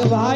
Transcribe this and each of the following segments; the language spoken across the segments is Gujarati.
એવા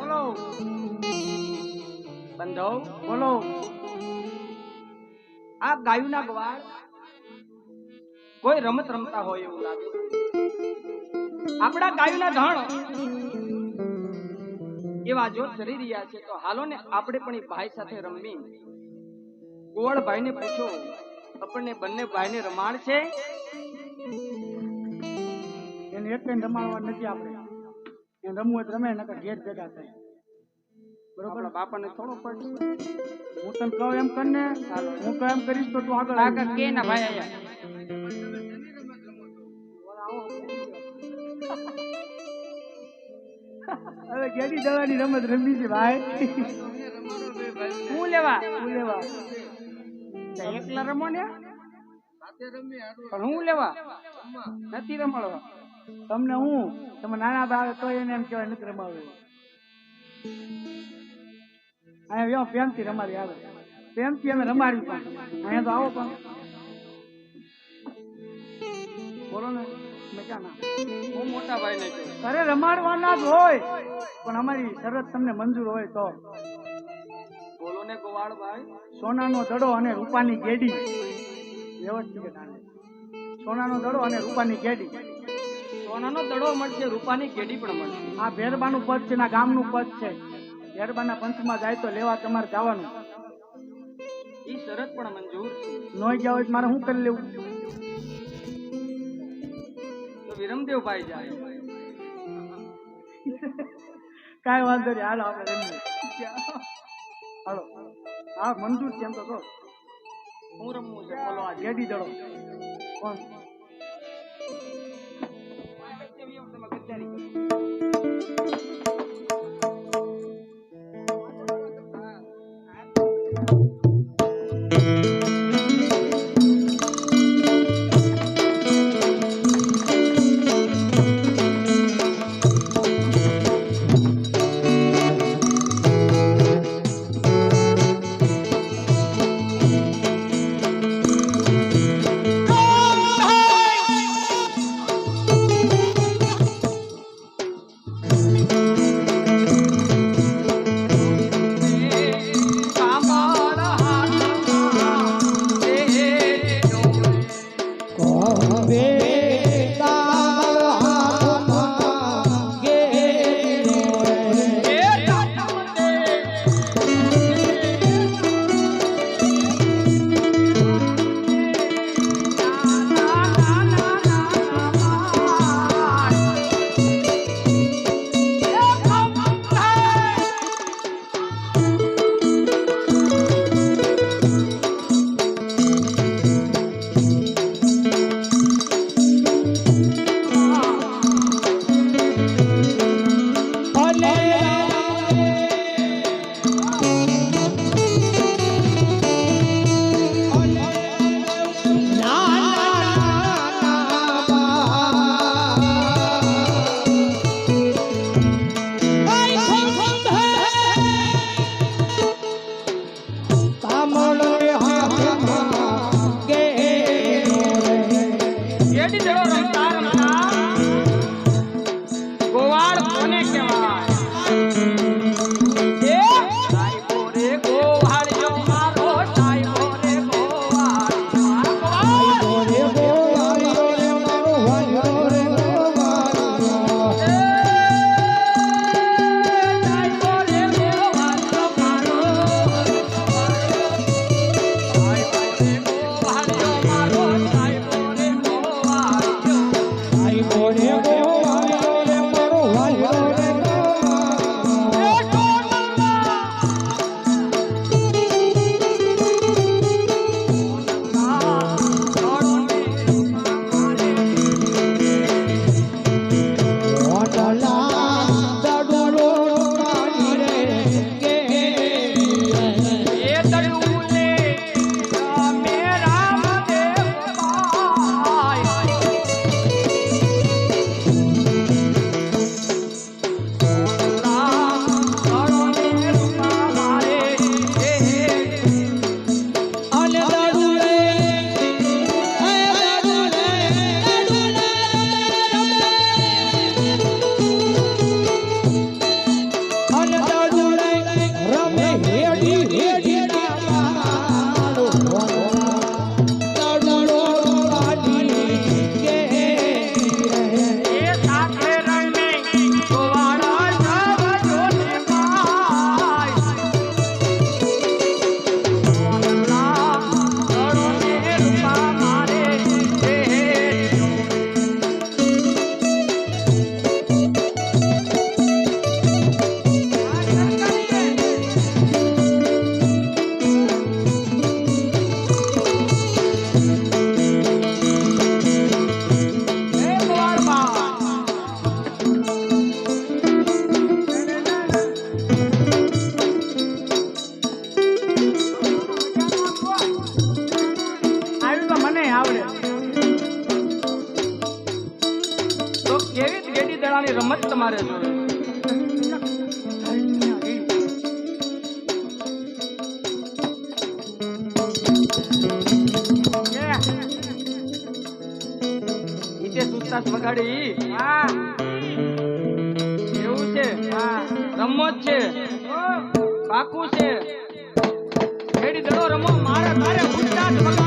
બોલો. બંધો, બોલો. આ ગાયુના ગવાળ કોઈ રમત રમતા હોય એવું લાગે. આપણા ગાયુના ધણ એવા જો ચરી રહ્યા છે, તો હાલો ને આપણે પણ એ ભાઈ સાથે રમવી ગોળ ભાઈને પૂછો, આપણને બંને ભાઈને રમાડ છે એને એક રમાડવા નથી આપણે. એને રમવું હોય તો રમે નકર ઘેર ભેગા થાય. બરોબર? બાપાને થોડો પડ હું તને કહું એમ કર ને હું કહું એમ કરીશ તો તું આગળ આગળ કે ના ભાઈ આયા હવે ગેડી દવાની રમત રમી છે ભાઈ. હું લેવા? શું લેવા? એકલા રમો ને? પણ હું લેવા? નથી રમાડવા. તમને હું? તમે નાના ભાવે તો એને એમ કહેવાય નથી રમાવ્યું અહીંયા વ્યવ પ્રેમથી રમાડી આવે. પ્રેમથી અમે રમાડ્યું પણ. અહીંયા તો આવો પણ. બોલો ને અરે રમાડવાના જ હોય. પણ અમારી શરત તમને મંજૂર હોય તો. બોલો ને ગોવાળ ભાઈ. સોનાનો દડો અને રૂપાની ગેડી. વ્યવસ્થિત. સોનાનો દડો અને રૂપાની ગેડી. સોનાનો દડો મળશે રૂપાની કેડી પણ મળશે. આ ભેરબાનું પદ છે ના ગામનું પદ છે. ભેરબાના પંથમાં જાય તો લેવા તમારે જવાનું. ઈ શરત પણ મંજૂર નોઈ ગયા મારે શું કરી લેવું? તો વિરમદેવભાઈ જાય. કાંઈ વાંધો નહીં હાલો આપણે હાલો. હા મંજૂર છે એમ તો હું રમવું છે બોલો આ ગેડી દડો? કોણ? પોતાની રમત તમારે જોવે. વગાડી એવું છે. રમત છે. પાકું છે. ખેડી દડો રમો. મારે તારે ઉડતા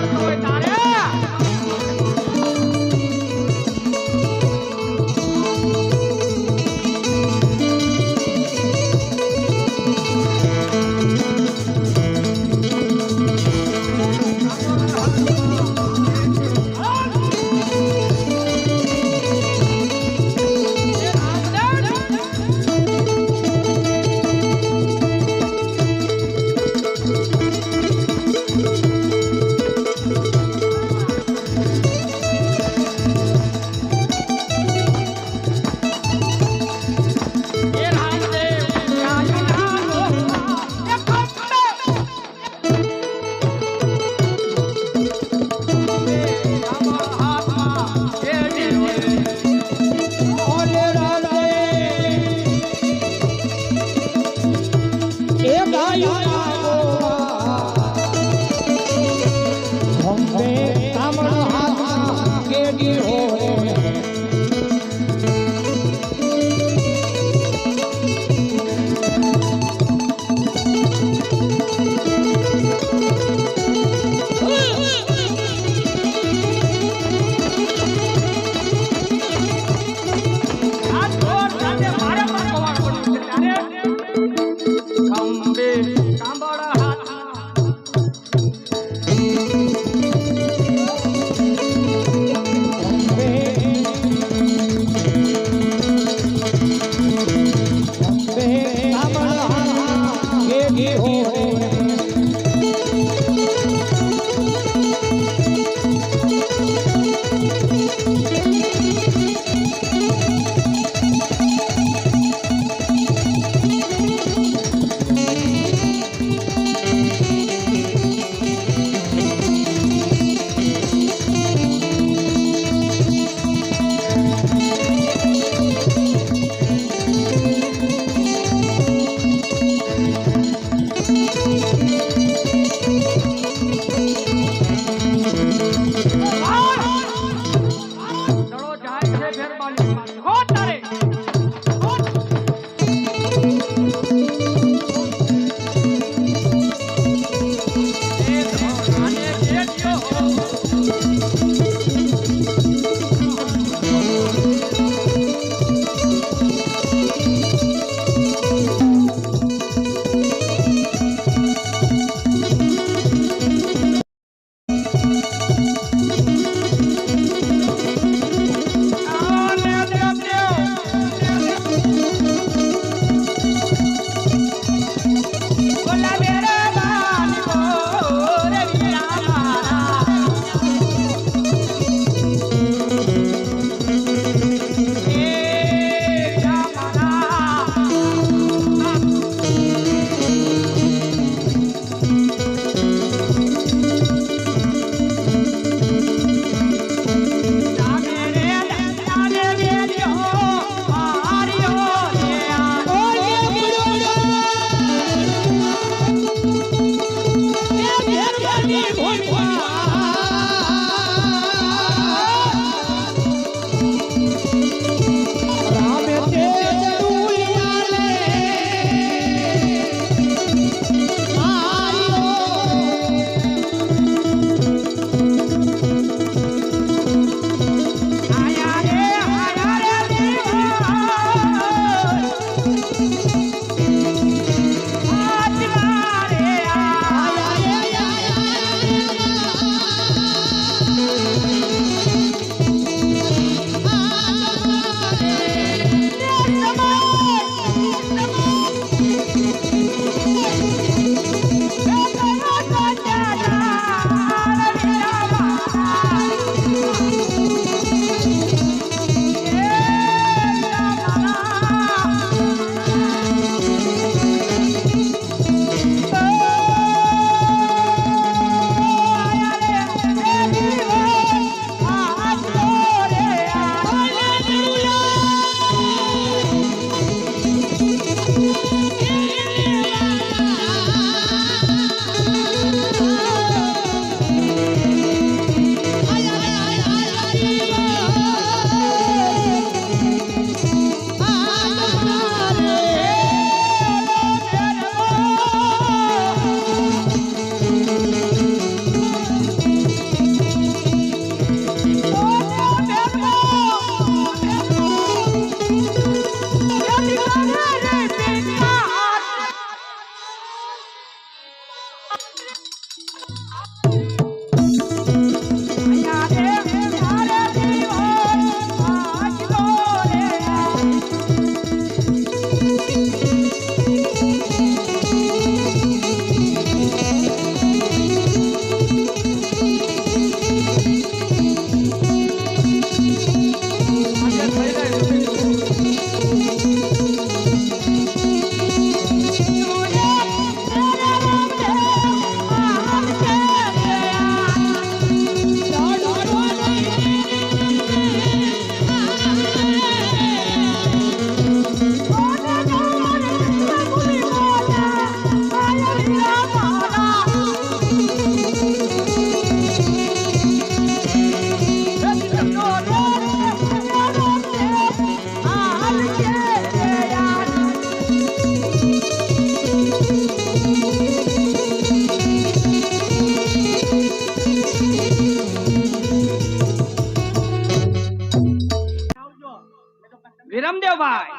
વિરમદેવભાઈ.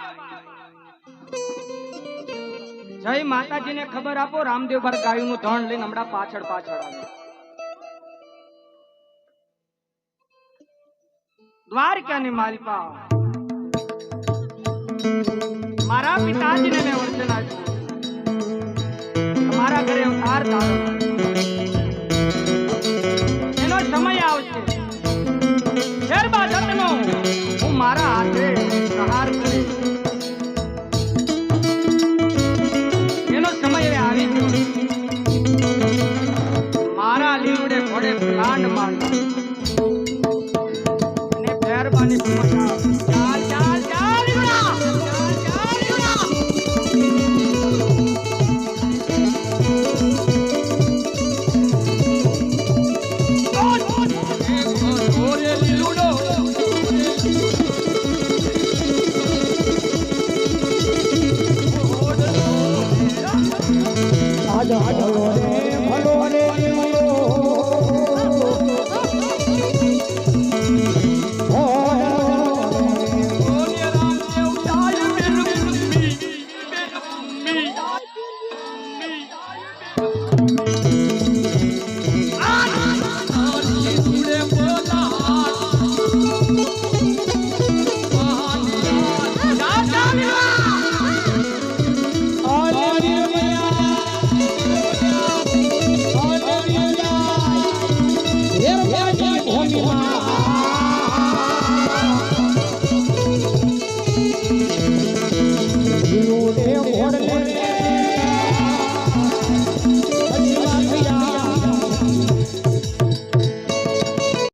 જય માતાજીને ખબર આપો રામદેવ ગાયું ગાયનું ધણ લઈને હમણાં પાછળ પાછળ આવે દ્વારકાની માલિકા. મારા પિતાજીને મેં વચન આપ્યું તમારા ઘરે અવતાર ધારો.